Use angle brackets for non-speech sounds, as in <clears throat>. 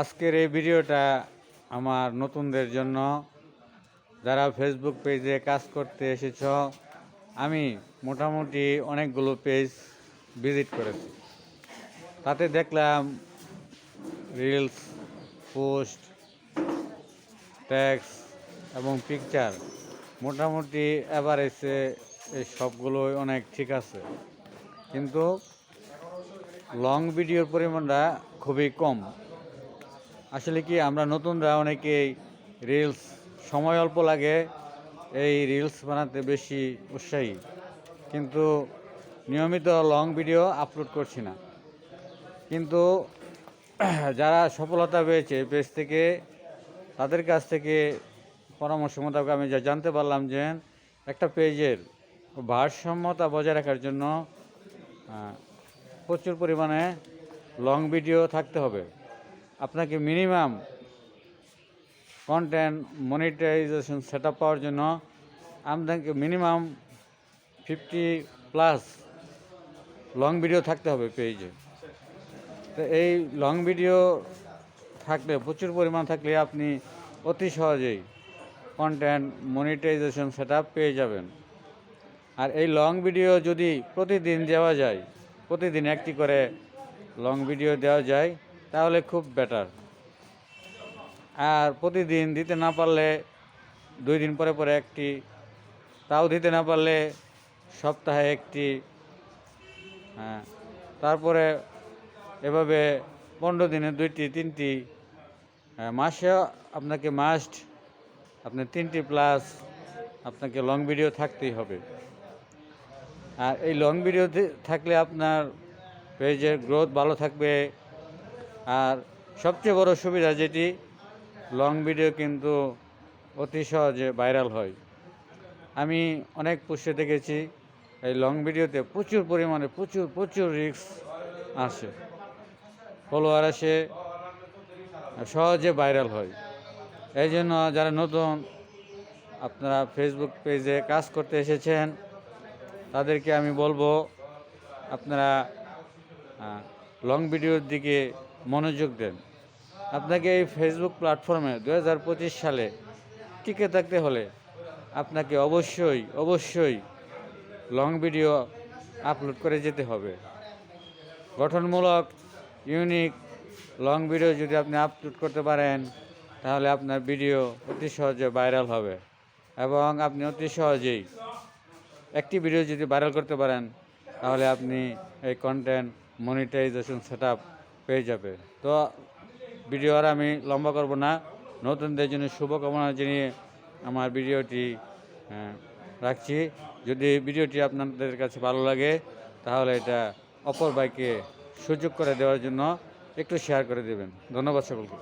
আজকের এই ভিডিওটা আমার নতুনদের জন্য। যারা ফেসবুক পেজে কাজ করতে এসেছ, আমি মোটামুটি অনেকগুলো পেজ ভিজিট করেছি। তাতে দেখলাম রিলস পোস্ট ট্যাক্স এবং পিকচার মোটামুটি এভারেজে এই সবগুলোই অনেক ঠিক আছে। কিন্তু লং ভিডিওর পরিমাণটা খুবই কম। আসলে কি আমরা নতুনরা অনেকেই রিলস সময় অল্প লাগে, এই রিলস বানাতে বেশি উৎসাহী। কিন্তু নিয়মিত লং ভিডিও আপলোড করছি না। কিন্তু <clears throat> যারা সফলতা পেয়েছে পেজ থেকে তাদের কাছ থেকে পরামর্শ মোতাবেক আমি যা জানতে পারলাম যে একটা পেজের ভারসাম্যতা বজায় রাখার জন্য প্রচুর পরিমাণে লং ভিডিও থাকতে হবে। আপনাকে minimum content monetization set up পাওয়ার জন্য আপনাকে minimum fifty plus long video থাকতে হবে পেজে তো এই লং ভিডিও থাকলে, প্রচুর পরিমাণ থাকলে আপনি অতি সহজেই কন্টেন্ট মনিটাইজেশন সেট পেয়ে যাবেন। আর এই লং ভিডিও যদি প্রতিদিন দেওয়া যায়, প্রতিদিন একটি করে লং ভিডিও দেওয়া যায় তাহলে খুব বেটার আর প্রতিদিন দিতে না পারলে দুই দিন পরে পরে একটি তাও দিতে না পারলে সপ্তাহে একটি হ্যাঁ। তারপরে এভাবে পনেরো দিনে দুইটি তিনটি হ্যাঁ, মাসে আপনাকে মাস্ট আপনার তিনটি প্লাস আপনাকে লং ভিডিও থাকতেই হবে। আর এই লং ভিডিও থাকলে আপনার পেজের গ্রোথ ভালো থাকবে আর সবচেয়ে বড় সুবিধা যেটি লং ভিডিও কিন্তু অতি সহজে ভাইরাল হয়। আমি অনেক পোস্টে দেখেছি, এই লং ভিডিওতে প্রচুর পরিমাণে প্রচুর প্রচুর রিস্ক আসে। ফলোয়ার আসে, সহজে ভাইরাল হয়। এই জন্য যারা নতুন, আপনারা ফেসবুক পেজে কাজ করতে এসেছেন, তাদেরকে আমি বলব, আপনারা লং ভিডিওর দিকে মনোযোগ দেন। আপনাকে এই ফেসবুক প্ল্যাটফর্মে দু হাজার পঁচিশ সালে টিকে থাকতে হলে আপনাকে অবশ্যই অবশ্যই লং ভিডিও আপলোড করে যেতে হবে। গঠনমূলক ইউনিক লং ভিডিও যদি আপনি আপলোড করতে পারেন, তাহলে আপনার ভিডিও অতি সহজে ভাইরাল হবে এবং আপনি অতি সহজেই একটি ভিডিও যদি ভাইরাল করতে পারেন, তাহলে আপনি এই কন্টেন্ট মনিটাইজেশন সেট পেয়ে যাবে। তো ভিডিও আর আমি লম্বা করব না। নতুনদের জন্য শুভকামনা জানিয়ে আমার ভিডিওটি রাখছি। যদি ভিডিওটি আপনাদের কাছে ভালো লাগে, তাহলে এটা অপর বাইকে সুযোগ করে দেওয়ার জন্য একটু শেয়ার করে দেবেন। ধন্যবাদ সকলকে।